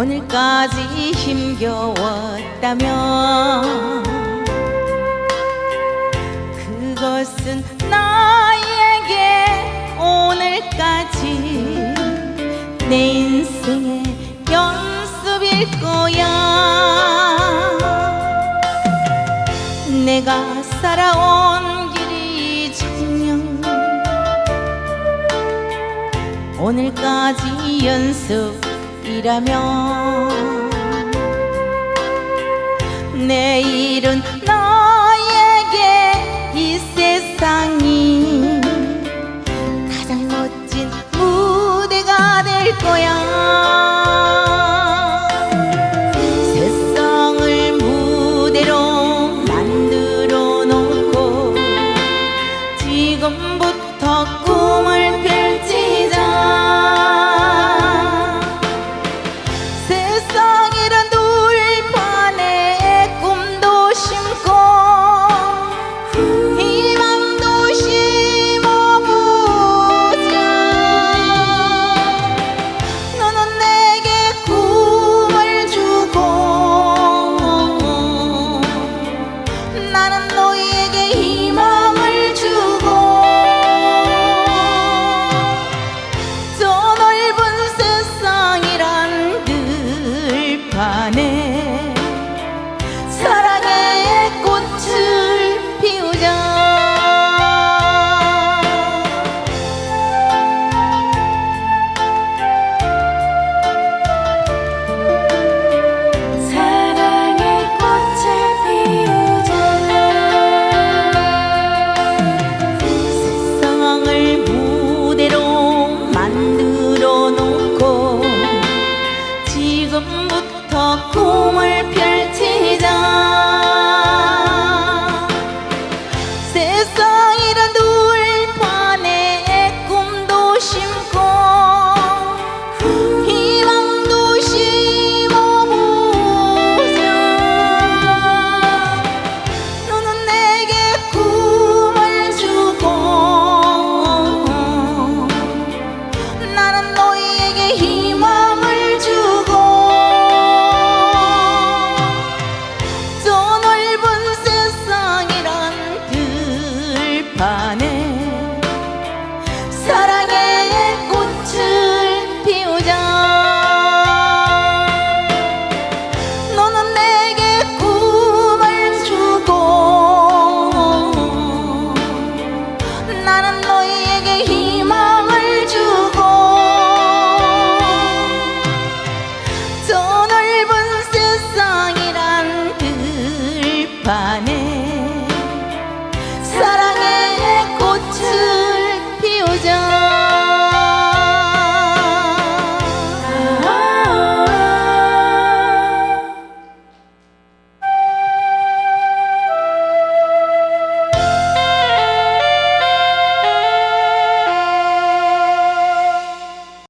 오늘까지 힘겨웠다면 그것은 나에게 오늘까지 내 인생의 연습일 거야. 내가 살아온 길이 정녕 오늘까지 연습 이라면 내일은 나 na na 出门。